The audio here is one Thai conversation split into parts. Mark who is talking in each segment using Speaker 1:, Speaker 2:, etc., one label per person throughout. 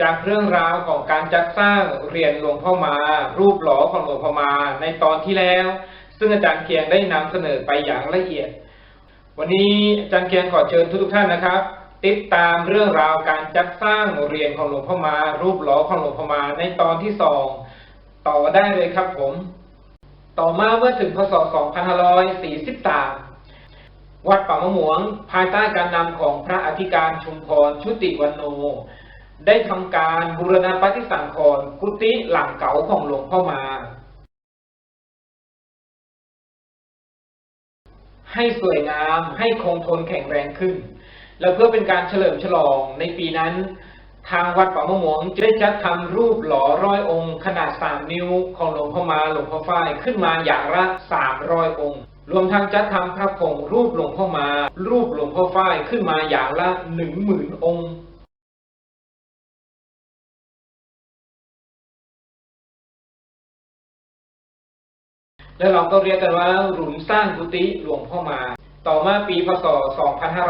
Speaker 1: จากเรื่องราวของการจัดสร้างเหรียญหลวงพ่อมา รูปหล่อของหลวงพ่อมาในตอนที่แล้ว ซึ่งอาจารย์เคียงได้นำเสนอไปอย่างละเอียด วันนี้อาจารย์เคียงขอเชิญทุกท่านนะครับ ติดตามเรื่องราวการจัดสร้างเหรียญของหลวงพ่อมา รูปหล่อของหลวงพ่อมาในตอนที่สองต่อได้เลยครับผม ต่อมาเมื่อถึงพศ 2543วัดป่ามะหมวง ภายใต้การนำของพระอธิการชุมพรชุติวันโน ได้ทำการบูรณะปฏิสังขรณ์กุฏิหลังเก่าของหลวงพ่อมา ให้สวยงามให้คงทนแข็งแรงขึ้น และเพื่อเป็นการเฉลิมฉลองในปีนั้น ทางวัดป่ามะหมวงจะได้จัดทำรูปหล่อร้อยองค์ ขนาด3นิ้วของหลวงพ่อมาหลวงพ่อฝ้ายขึ้นมาอย่างละ300อยองค์รวมทั้งจัดทำพระผงรูปหลวงพ่อมา รูปหลวงพ่อฝ้ายขึ้นมาอย่างละ10,000องค์ แล้วเราก็เรียกกันว่าหลุมสร้างกุฏิหลวงพ่อมา ต่อมาปีพศ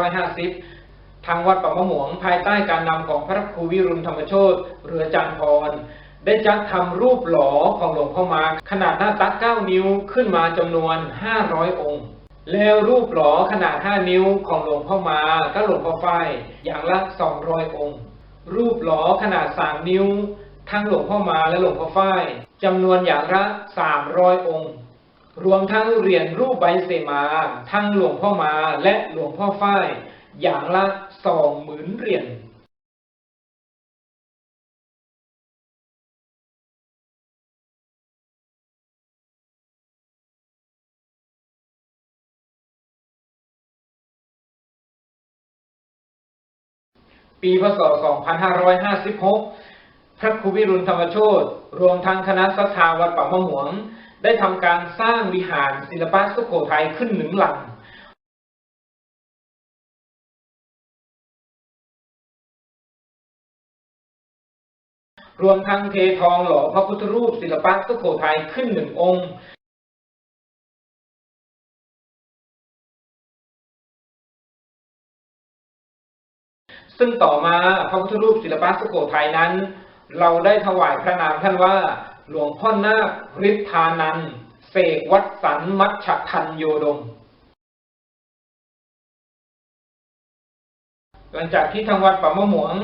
Speaker 1: 2550 ทางวัดป่ามะหมวงภายใต้การนำของพระครูวิรุณธรรมโชตเรือจันพร ได้จัดทำรูปหล่อของหลวงพ่อมาขนาดหน้าตัก 9 นิ้วขึ้นมาจำนวน 500 องค์ แล้วรูปหล่อขนาด 5 นิ้วของหลวงพ่อมาก็หลวงพ่อฝ้ายอย่างละ 200 องค์ รูปหล่อขนาด 3 นิ้ว ทั้งหลวงพ่อมาและหลวงพ่อฝ้ายจำนวนอย่างละ 300 องค์ รวมทั้งเหรียญรูปใบเสมา ทั้งหลวงพ่อมาและหลวงพ่อฝ้าย อย่างละสองหมื่นเหรียญปีพศ 2556 พระครูวิรุณธรรมโชตรวมทั้งคณะสัทธาวัดป่ามะหมวง ได้ทำการสร้างวิหารศิลปะสุโขทัยขึ้นหนึ่งหลังรวมทั้งเททองหล่อพระพุทธรูปศิลปะสุโขทัยขึ้นหนึ่งองค์ ซึ่งต่อมาพระพุทธรูปศิลปะสุโขทัยนั้น เราได้ถวายพระนามท่านว่า หลวงพ่อนาคฤทธานันเสกวัดสันมัชฉทันโยดม หลังจากที่ทางวัดป่ามะหมวง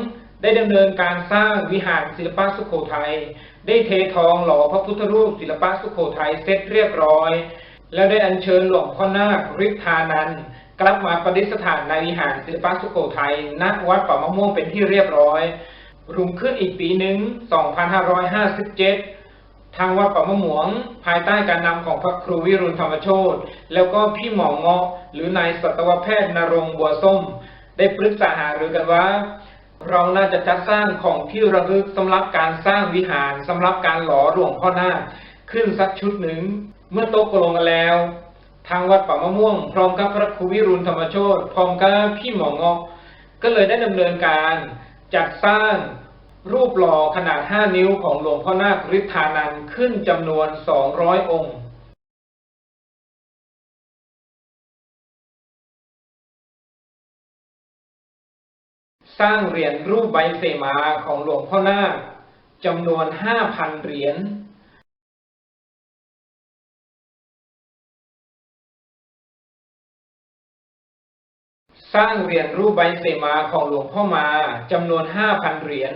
Speaker 1: ได้ดำเนินการสร้างวิหารศิลปะสุโขทัย ได้เททองหล่อพระพุทธรูปศิลปะสุโขทัยเสร็จเรียบร้อย แล้วได้อัญเชิญหลวงพ่อนาคฤทธานันกลับมาประดิษฐานในวิหารศิลปะสุโขทัยณวัดป่ามะม่วงเป็นที่เรียบร้อยรุ่งขึ้นอีกปีหนึ่ง 2557 ทางวัดป่ามะหมวง ภายใต้การนำของพระครูวิรุณธรรมโชตแล้วก็พี่หมอเงาะ หรือนายสัตวแพทย์นรงบัวส้ม ได้ปรึกษาหารือกันว่า เราน่าจะจัดสร้างของที่ระลึกสำหรับการสร้างวิหารสำหรับการหล่อหลวงพ่อนาคขึ้นสักชุดหนึ่ง เมื่อโตกลงกันแล้ว ทางวัดป่ามะม่วง พร้อมกับพระครูวิรุณธรรมโชตพร้อมกับพี่หมอเงาะ ก็เลยได้ดำเนินการจัดสร้าง รูปหล่อขนาด 5 นิ้วของหลวงพ่อนาคฤทธานันขึ้นจำนวน 200 องค์สร้างเหรียญรูปใบเสมาของหลวงพ่อนาคจำนวน 5,000 เหรียญ สร้างเหรียญรูปใบเสมาของหลวงพ่อมาจำนวน 5,000 เหรียญ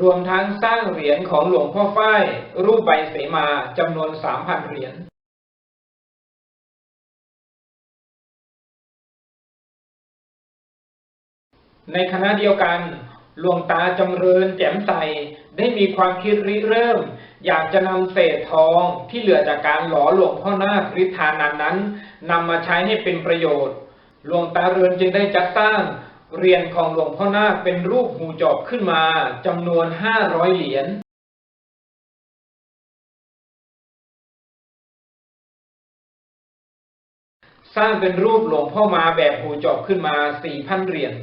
Speaker 1: รวมทั้งสร้างเหรียญของหลวงพ่อฝ้ายรูปใบเสมาจำนวน3,000เหรียญในคณะเดียวกันหลวงตาจำเริญแจ่มใสได้มีความคิดริเริ่ม อยากจะนำเศษทองที่เหลือจากการหล่อหลวงพ่อนาคฤทธานันนั้นนำมาใช้ให้เป็นประโยชน์หลวงตาเรือนจึงได้จัดสร้าง เหรียญของหลวงพ่อนาคเป็นรูปหูจอบขึ้นมาจำนวน500เหรียญสร้างเป็นรูปหลวงพ่อมาแบบหูจอบขึ้นมา4,000เหรียญ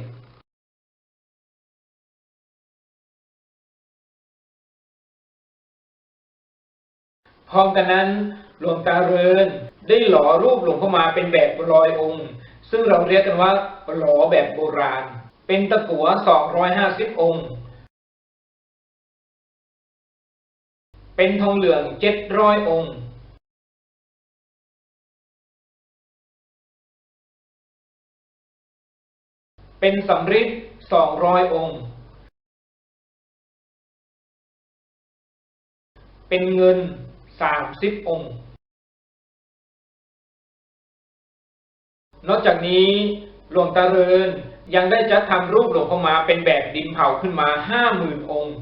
Speaker 1: พร้อมกันนั้นหลวงตาเรินได้หล่อรูปหลวงพ่อมาเป็นแบบลอยองค์ ซึ่งเราเรียกกันว่าหล่อแบบโบราณ เป็นตะกั่ว 250 องค์ เป็นทองเหลือง 700 องค์ เป็นสำริด200 องค์ เป็นเงิน 30 องค์ นอกจากนี้หลวงตาเรินยังได้จัดทำรูปหลวงพ่อมาเป็นแบบดินเผาขึ้นมาห้าหมื่นองค์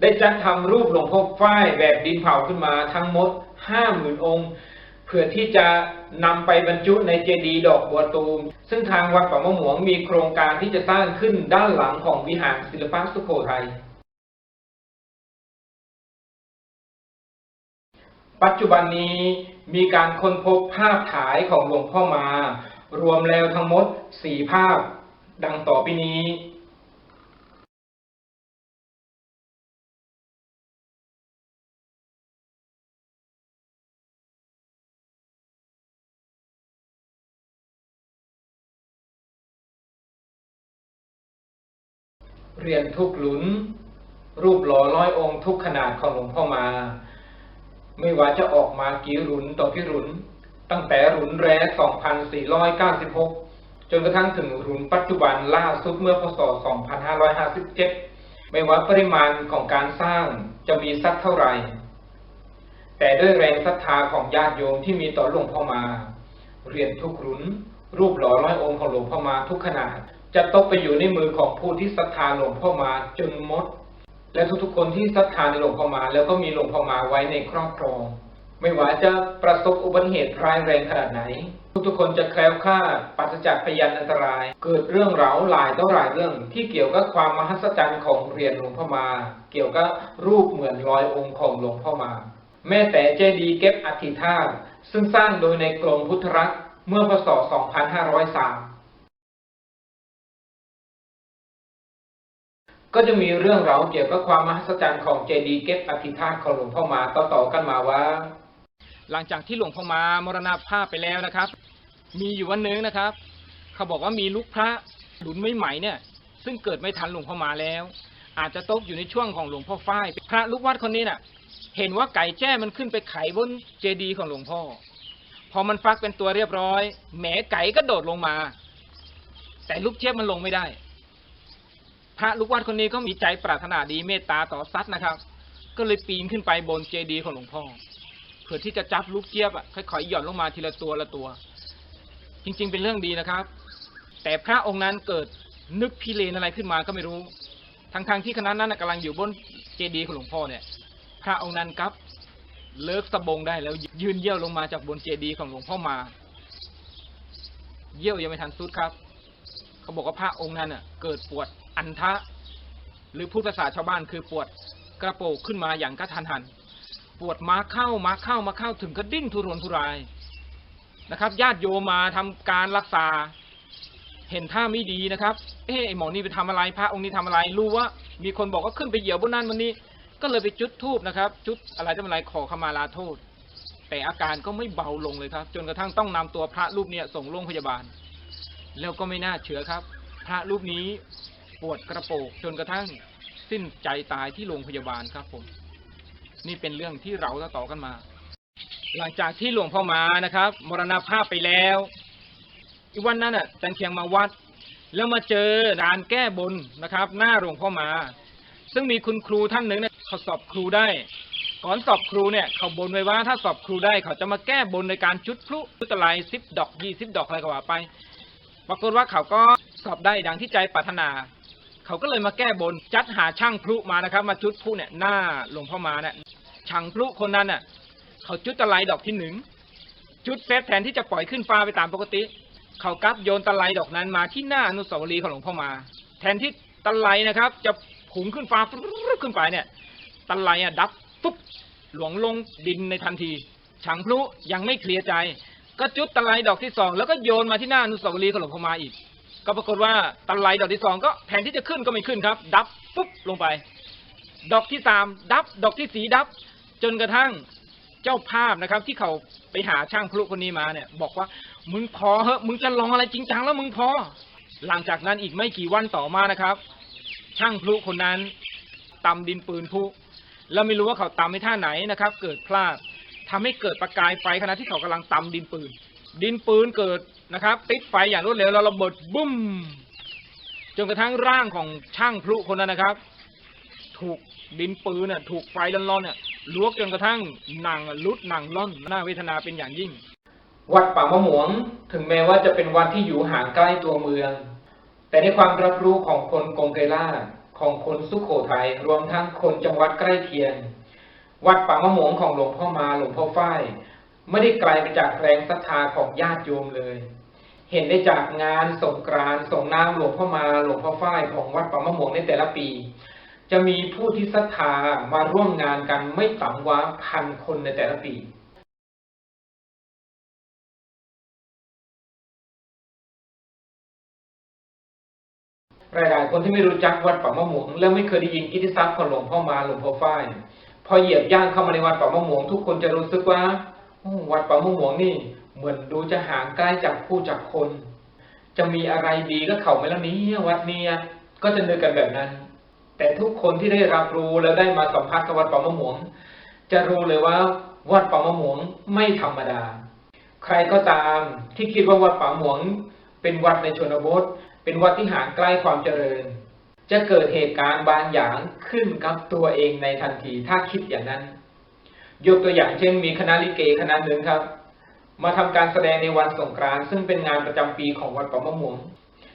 Speaker 1: ได้จัดทำรูปหลวงพ่อฝ้ายแบบดินเผาขึ้นมาทั้งหมดห้าหมื่นองค์ เพื่อที่จะนำไปบรรจุในเจดีย์ดอกบัวตูม ซึ่งทางวัดป่ามะหมวงมีโครงการที่จะสร้างขึ้นด้านหลังของวิหารศิลปะสุโขทัย ปัจจุบันนี้มีการค้นพบภาพถ่ายของหลวงพ่อมา รวมแล้วทั้งหมดสี่ภาพดังต่อไปนี้เรียนทุกหลุน รูปหล่อร้อยองค์ทุกขนาดของหลวงพ่อมา ไม่ว่าจะออกมากี่รุนต่อกี่รุน ตั้งแต่รุนแรก 2496 จนกระทั่งถึงรุนปัจจุบันล่าสุดเมื่อพศ 2557 ไม่ว่าปริมาณของการสร้างจะมีสักเท่าไหร่ แต่ด้วยแรงศรัทธาของญาติโยมที่มีต่อหลวงพ่อมา เรียนทุกรุน รูปหล่อร้อยองค์ของหลวงพ่อมาทุกขนาด จะตกไปอยู่ในมือของผู้ที่ศรัทธาหลวงพ่อมาจนหมด และทุกๆคนที่ศรัทธาในหลวงพ่อมาแล้วก็มีหลวงพ่อมาไว้ในครอบครอง ไม่ว่าจะประสบอุบัติเหตุร้ายแรงขนาดไหน ทุกๆคนจะแคล้วคลาดปราศจากพยานอันตราย เกิดเรื่องราวหลายต่อหลายเรื่องที่เกี่ยวกับความมหัศจรรย์ของเหรียญหลวงพ่อมา เกี่ยวกับรูปเหมือนรอยองค์ของหลวงพ่อมา แม้แต่เจดีย์เก็บอธิธาตุซึ่งสร้างโดยในกรมพุทธรักษ์เมื่อพศ 2503 ก็จะมีเรื่องราวเกี่ยวกับความมหัศจรรย์ของเจดีย์เก็บอธิธาตของหลวงพ่อมาต่อๆกันมาว่า หลังจากที่หลวงพ่อมามรณภาพไปแล้วนะครับ มีอยู่วันหนึงนะครับ เขาบอกว่ามีลูกพระหลุนไม่ใหม่เนี่ย ซึ่งเกิดไม่ทันหลวงพ่อมาแล้ว อาจจะตกอยู่ในช่วงของหลวงพ่อฝ้ายพระลูกวัดคนนี้น่ะ เห็นว่าไก่แจ้มันขึ้นไปไข่บนเจดีย์ของหลวงพ่อ พอมันฟักเป็นตัวเรียบร้อยแหมไก่ก็โดดลงมา แต่ลูกเจี๊ยบมันลงไม่ได้ พระลูกวัดคนนี้ก็มีใจปรารถนาดีเมตตาต่อสัตว์นะครับ ก็เลยปีนขึ้นไปบนเจดีย์ของหลวงพ่อเพื่อที่จะจับลูกเจี๊ยบอะค่อยๆหย่อนลงมาทีละตัวละตัว จริง ๆ เป็นเรื่องดีนะครับ แต่พระองค์นั้นเกิดนึกพิเรนอะไรขึ้นมาก็ไม่รู้ทั้งๆที่คณะนั้นนะกำลังอยู่บนเจดีย์ของหลวงพ่อเนี่ย พระองค์นั้นครับ เลิกสบงได้แล้วยืนเยี่ยวลงมาจากบนเจดีย์ของหลวงพ่อมา เยี่ยวยังไม่ทันสุดครับ เขาบอกว่าพระองค์นั้นน่ะ เกิดปวด อันทะ หรือพูดภาษาชาวบ้านคือปวดกระโปงขึ้นมาอย่างกระทันหัน ปวดม้าเข้าม้าเข้ามาเข้าถึงกระดิ้นทุรนทุรายนะครับ ญาติโยมมาทำการรักษา เห็นท่าไม่ดีนะครับ เอ๊ะไอหมอนี่ไปทำอะไรพระองค์นี้ทำอะไรรู้ว่า มีคนบอกว่าขึ้นไปเหยียบบนนั้นวันนี้ ก็เลยไปจุดธูปนะครับ จุดอะไรจะอะไรขอขมาลาโทษ แต่อาการก็ไม่เบาลงเลยครับ จนกระทั่งต้องนำตัวพระรูปเนี้ยส่งโรงพยาบาล แล้วก็ไม่น่าเชื่อครับ พระรูปนี้ ปวดกระโปงจนกระทั่งสิ้นใจตายที่โรงพยาบาลครับผม นี่เป็นเรื่องที่เราต่อกันมา หลังจากที่หลวงพ่อมานะครับ มรณภาพไปแล้วอีกวันนั้นอะจันเคียงมาวัด แล้วมาเจอด่านแก้บนนะครับ หน้าหลวงพ่อมา ซึ่งมีคุณครูท่านหนึ่งเนี่ยเขาสอบครูได้ ก่อนสอบครูเนี่ยเขาบนไว้ว่าถ้าสอบครูได้เขาจะมาแก้บนในการจุดพลุจุดอะไรสิบดอกยี่สิบดอกอะไรก็ว่าไป ปรากฏว่าเขาก็สอบได้ดังที่ใจปรารถนา เขาก็เลยมาแก้บนจัดหาช่างพลุมานะครับ มาจุดพลุเนี่ยหน้าหลวงพ่อมาเนี่ยช่างพลุคนนั้นน่ะ เขาจุดตะไลดอกที่หนึ่งจุดเฟสแทนที่จะปล่อยขึ้นฟ้าไปตามปกติ เขากลับโยนตะไลดอกนั้นมาที่หน้าอนุสาวรีย์ของหลวงพ่อมา แทนที่ตะไลนะครับ จะผุงขึ้นฟ้าขึ้นไปเนี่ยตะไลอะดับปุ๊บหลวงลงดินในทันทีช่างพลุยังไม่เคลียร์ใจ ก็จุดตะไลดอกที่สองแล้วก็โยนมาที่หน้าอนุสาวรีย์ของหลวงพ่อมาอีก ก็ปรากฏว่าตะไลดอกที่สองก็แทนที่จะขึ้นก็ไม่ขึ้นครับ ดับปุ๊บลงไป ดอกที่สามดับ ดอกที่สีดับ จนกระทั่งเจ้าภาพนะครับ ที่เขาไปหาช่างพลุคนนี้มาเนี่ย บอกว่ามึงพอเหอะมึงจะลองอะไรจริงจังแล้วมึงพอ หลังจากนั้นอีกไม่กี่วันต่อมานะครับ ช่างพลุคนนั้นตำดินปืนพลุแล้วไม่รู้ว่าเขาตำในท่าไหนนะครับ เกิดพลาดทำให้เกิดประกายไฟขณะที่เขากำลังตำดินปืน ดินปืนเกิด นะครับ ติดไฟอย่างรวดเร็วแล้วระเบิดบุ้มจนกระทั่งร่างของช่างพลุคนนั้นนะครับ ถูกดินปืนน่ะถูกไฟร้อนๆเนี่ยลวกจนกระทั่งหนังลุดหนังล่อนน่าเวทนาเป็นอย่างยิ่ง วัดป่ามะหมวง ถึงแม้ว่าจะเป็นวัดที่อยู่ห่างใกล้ตัวเมือง แต่ในความรับรู้ของคนกงไกรล่าของคนสุขโขทัยรวมทั้งคนจังหวัดใกล้เคียง วัดป่ามะหมวงของหลวงพ่อมาหลวงพ่อฝ้าย ไม่ได้ไกลไปจากแรงศรัทธาของญาติโยมเลย เห็นได้จากงานสงกรานส่งน้ำหลวงพ่อมาหลวงพ่อฝ้ายของวัดป่ามะหมวงในแต่ละปี จะมีผู้ที่ศรัทธามาร่วมงานกันไม่ต่ำกว่าพันคนในแต่ละปีหลายๆคนที่ไม่รู้จักวัดป่ามะหมวงและไม่เคยได้ยินกิติศัพท์ของหลวงพ่อมาหลวงพ่อฝ้าย พอเหยียบย่างเข้ามาในวัดป่ามะหมวงทุกคนจะรู้สึกว่า วัดป่ามะหวงนี่ เหมือนดูจะห่างไกลจากผู้จากคน จะมีอะไรดีก็เขาไม่แล้วนี้วัดเนี้ก็จะนึกกันแบบนั้น แต่ทุกคนที่ได้รับรู้แล้วได้มาสัมผัสกับวัดป่ามะหวง จะรู้เลยว่าวัดป่ามะหวงไม่ธรรมดา ใครก็ตามที่คิดว่าวัดป่าหมวง เป็นวัดในชนบท เป็นวัดที่ห่างใกล้ความเจริญ จะเกิดเหตุการณ์บางอย่างขึ้นกับตัวเองในทันทีถ้าคิดอย่างนั้น ยกตัวอย่างเช่น มีคณะลิเกคณะหนึ่งครับ มาทำการแสดงในวันสงกรานต์ซึ่งเป็นงานประจำปีของวัดป่ามะหมวง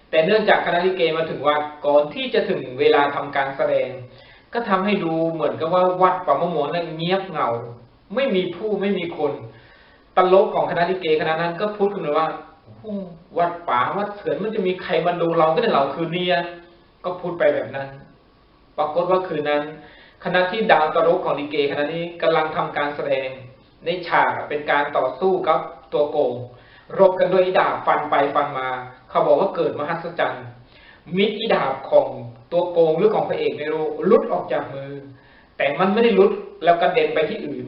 Speaker 1: แต่เนื่องจากคณะลิเกมาถึงวัดก่อนที่จะถึงเวลาทำการแสดง ก็ทำให้ดูเหมือนกับว่าวัดป่ามะหมวงนั้นเงียบเหงา ไม่มีผู้ไม่มีคนตลกของคณะลิเกคณะนั้นก็พูดขึ้นมาว่าวัดป่าวัดเถื่อนมันจะมีใครมาดูเราก็ได้เราคืนนี้ก็พูดไปแบบนั้น ปรากฏว่าคืนนั้น คณะที่ดาวตลกของลิเกคณะนี้กำลังทำการแสดงในฉากเป็นการต่อสู้กับตัวโกง รบกันด้วยอีดาบฟันไปฟันมา เขาบอกว่าเกิดมหัศจรรย์มิดอีดาบของตัวโกงหรือของพระเอกไม่รู้ลุดออกจากมือ แต่มันไม่ได้ลุดแล้วกระเด็นไปที่อื่น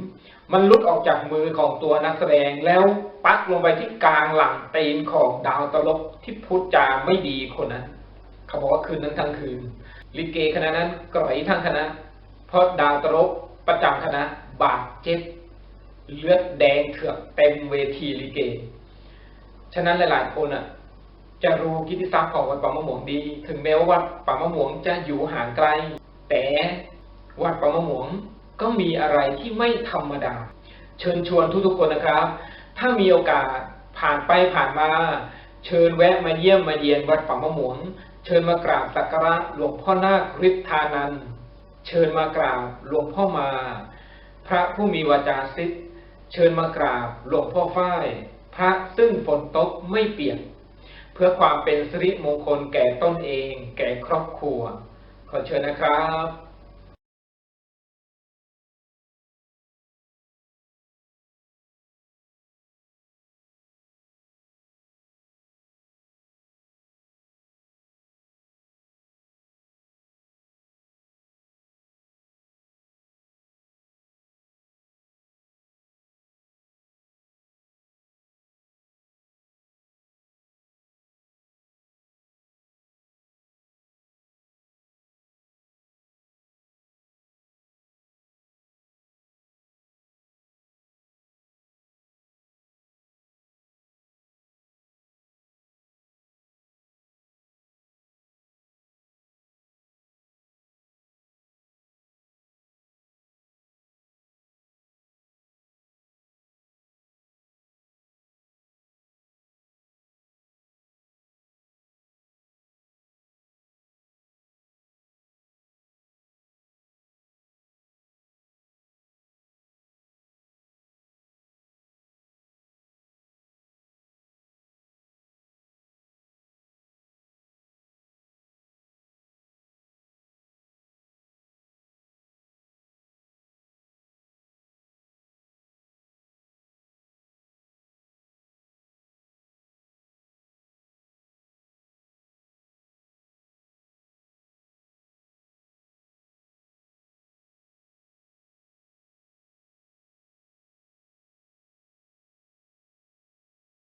Speaker 1: มันลุดออกจากมือของตัวนักแสดงแล้วปักลงไปที่กลางหลังตีนของดาวตลกที่พูดจาไม่ดีคนนั้น เขาบอกว่าคืนนั้นทั้งคืนลิเกคณะนั้นกร่อยทั้งคณะ เพราะดาวตลกประจำคณะบาดเจ็บเลือดแดงเถือกเต็มเวทีลิเก ฉะนั้นหลายๆคนอะ จะรู้กิติศัพท์ของวัดป่ามะหมวงดี ถึงแม้ว่าวัดป่ามะหมวงจะอยู่ห่างไกล แต่วัดป่ามะหมวงก็มีอะไรที่ไม่ธรรมดา เชิญชวนทุกๆคนนะครับ ถ้ามีโอกาสผ่านไปผ่านมา เชิญแวะมาเยี่ยมมาเยียนวัดป่ามะหมวง เชิญมากราบสักการะหลวงพ่อนาคฤทธานันท์ เชิญมากราบหลวงพ่อมา พระผู้มีวาจาสิทธิ์เชิญมากราบหลวงพ่อฝ้าย พระซึ่งฝนตกไม่เปียก เพื่อความเป็นสิริมงคลแก่ตนเอง แก่ครอบครัว ขอเชิญนะครับ